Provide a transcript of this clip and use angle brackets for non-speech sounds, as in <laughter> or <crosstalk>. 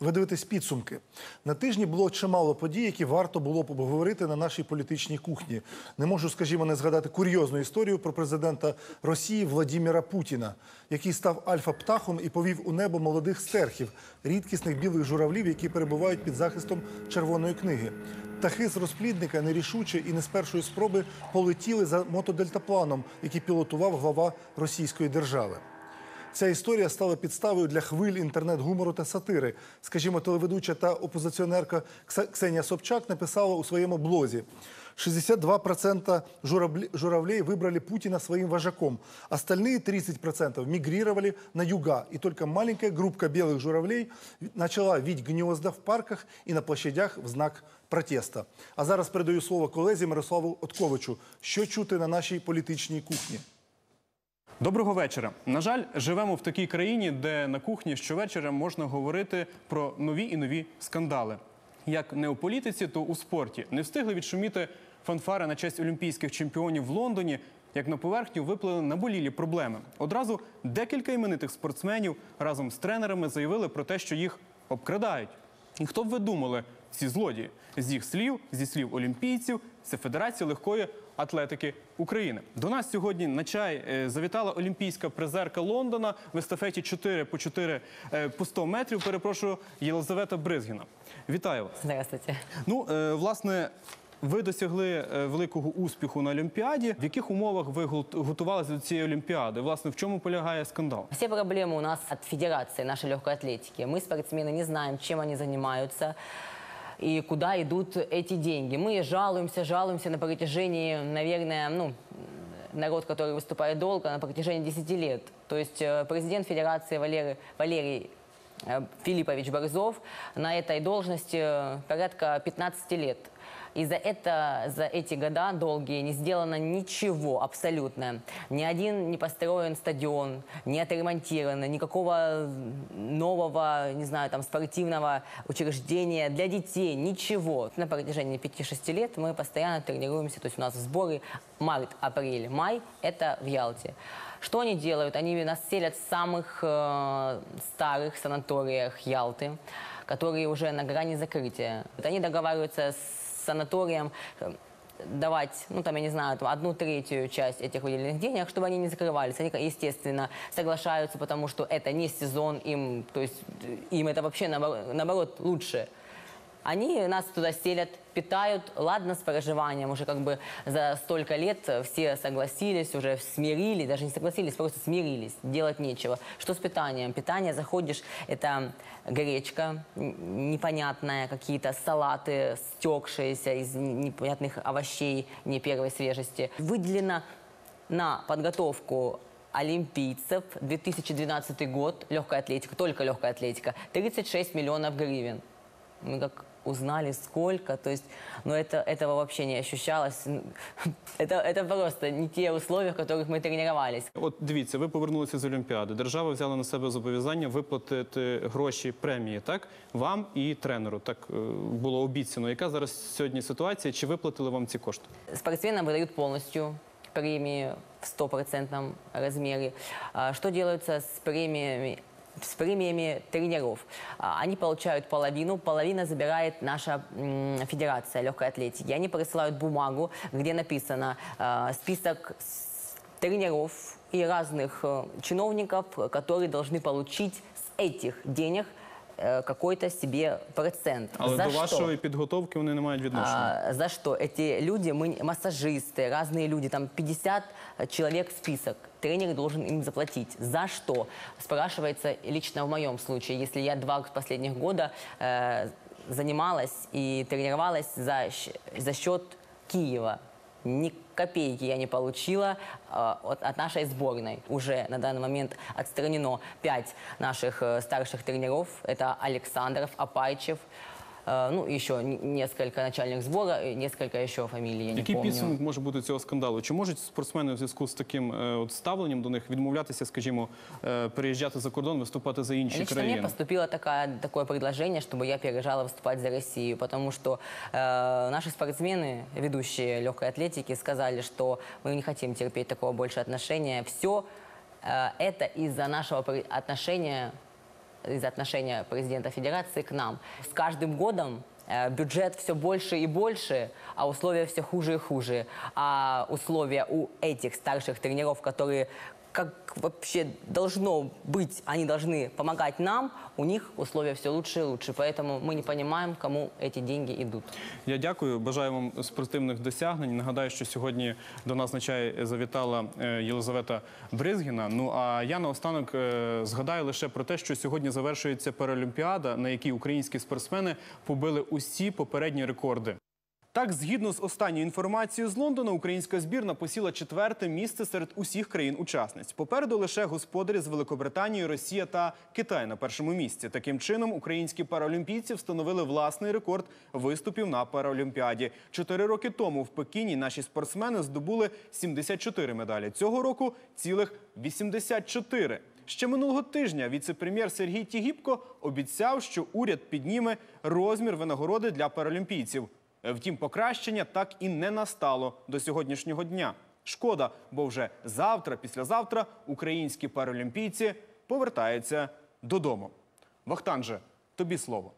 Ви дивитесь підсумки. На тижні було чимало подій, які варто було б обговорити на нашій політичній кухні. Не можу, скажімо, не згадати курйозну історію про президента Росії Владіміра Путіна, який став альфа-птахом і повів у небо молодих стерхів, рідкісних білих журавлів, які перебувають під захистом червоної книги. Птахи з розплідника нерішуче і не з першої спроби полетіли за мотодельтапланом, який пілотував глава російської держави. Ця історія стала підставою для хвиль інтернет-гумору та сатири. Скажімо, телеведуча та опозиціонерка Кса- Ксенія Собчак написала у своєму блозі. 62% журавле- журавлей выбрали Путина своим вожаком. Остальные 30% мигрировали на юга. И только маленькая группка белых журавлей начала вить гнезда в парках и на площадях в знак протеста. А зараз передаю слово колезі Мирославу Отковичу. Що чути на нашій політичній кухні? Доброго вечора. На жаль, живемо в такій країні, де на кухні щовечора можна говорити про нові і нові скандали. Як не у політиці, то у спорті. Не встигли відшуміти фанфари на честь олімпійських чемпіонів в Лондоні. Як на поверхню виплили наболілі проблеми. Одразу декілька іменитих спортсменів разом з тренерами заявили про те, що їх обкрадають. І хто б ви думали, ці злодії? З їх слів, зі слів олімпійців, це Федерація легкої атлетики України. До нас сьогодні на чай е, завітала олімпійська призерка Лондона в естафеті 4 по 4 е, по 100 метрів. Перепрошую, Єлизавета Бризгіна. Вітаю вас. Здравствуйте. Ну, е, власне. Ви досягли е, великого успіху на Олімпіаді. В яких умовах ви гот- готувалися до цієї Олімпіади? Власне, в чому полягає скандал? Все проблемы у нас от федерации нашей легкой атлетики. Мы, спортсмены, не знаем, чем они занимаются И куда идут эти деньги. Мы жалуемся, жалуемся на протяжении, наверное, ну, народ, который выступает долго, на протяжении 10 лет. То есть э, президент федерации Валерий, Валерий э, Филиппович Борзов на этой должности э, порядка 15 лет. И за это, за эти года долгие не сделано ничего абсолютно. Ни один не построен стадион, не отремонтировано, никакого нового, не знаю, там, спортивного учреждения для детей, ничего. На протяжении 5-6 лет мы постоянно тренируемся, то есть у нас сборы март, апрель, май – это в Ялте. Что они делают? Они нас селят в самых э, старых санаториях Ялты, которые уже на грани закрытия. Они договариваются с санаторием э, давать, ну там, я не знаю, там, одну третью часть этих выделенных денег, чтобы они не закрывались. Они, естественно, соглашаются, потому что это не сезон, им, то есть э, им это вообще наоборот лучше. Они нас туда селят, питают, ладно с проживанием, уже как бы за столько лет все согласились, уже смирились, даже не согласились, просто смирились, делать нечего. Что с питанием? Питание, заходишь, это гречка непонятная, какие-то салаты, стекшиеся из непонятных овощей не первой свежести. Выделено на подготовку олимпийцев 2012 год, легкая атлетика, только легкая атлетика, 36 миллионов гривен. Мы как узнали сколько, то есть, но это, этого вообще не ощущалось. <laughs> Это, это просто не те условия, в которых мы тренировались. От дивіться, ви повернулися з Олімпіади. Держава взяла на себе зобов'язання виплатити гроші премії, так вам і тренеру. Так е, було обіцяно. Яка зараз сьогодні ситуація? Чи виплатили вам ці кошти? Спортсменам выдают полностью премии в стопроцентном размере. А Что делается с премиями? С премиями тренеров. А, Они получают половину, половина забирает наша федерация легкой атлетики. Они присылают бумагу, где написано э, список тренеров и разных э, чиновников, которые должны получить с этих денег э, какой-то себе процент. Але За до что? вашої підготовки вони не мають відношення. А, за что? Эти люди, мы массажисты, разные люди, там 50 человек список. Тренер должен им заплатить. За что? Спрашивается лично в моем случае, если я два последних года э, занималась и тренировалась за, щ- за счет Киева. Ни копейки я не получила э, от, от нашей сборной. Уже на данный момент отстранено пять наших э, старших тренеров. Это Александров, Апайчев, ну, еще н- несколько начальных сбора, и несколько еще фамилий, я не Який помню. підсумок може бути цього скандалу? Чи можуть спортсмени в зв'язку з таким е, от ставленням до них відмовлятися, скажімо, е, переїжджати за кордон, виступати за інші Лично мне країни? поступило такая, такое предложение, чтобы я переезжала выступать за Россию, потому что э, наши спортсмены, ведущие легкой атлетики, сказали, что мы не хотим терпеть такого больше отношения. Все э, это из-за нашего при- отношения из-за отношения президента Федерации к нам. С каждым годом э, бюджет все больше и больше, а условия все хуже и хуже. А условия у этих старших тренеров, которые как вообще должно быть, они должны помогать нам, у них условия все лучше и лучше. Поэтому мы не понимаем, кому эти деньги идут. Я дякую, бажаю вам спортивних досягнень. Нагадаю, що сьогодні до нас на чай завітала е, Єлизавета Бризгіна. Ну а я наостанок е, згадаю лише про те, що сьогодні завершується Паралімпіада, на якій українські спортсмени побили усі попередні рекорди. Так, згідно з останньою інформацією з Лондона, українська збірна посіла четверте місце серед усіх країн-учасниць. Попереду лише господарі з Великобританії, Росія та Китай на першому місці. Таким чином, українські паралімпійці встановили власний рекорд виступів на Паралімпіаді. Чотири роки тому в Пекіні наші спортсмени здобули 74 медалі. Цього року цілих 84. Ще минулого тижня віце-прем'єр Сергій Тігіпко обіцяв, що уряд підніме розмір винагороди для паралімпійців. Втім, покращення так і не настало до сьогоднішнього дня. Шкода, бо вже завтра, післязавтра українські паралімпійці повертаються додому. Вахтанже, тобі слово.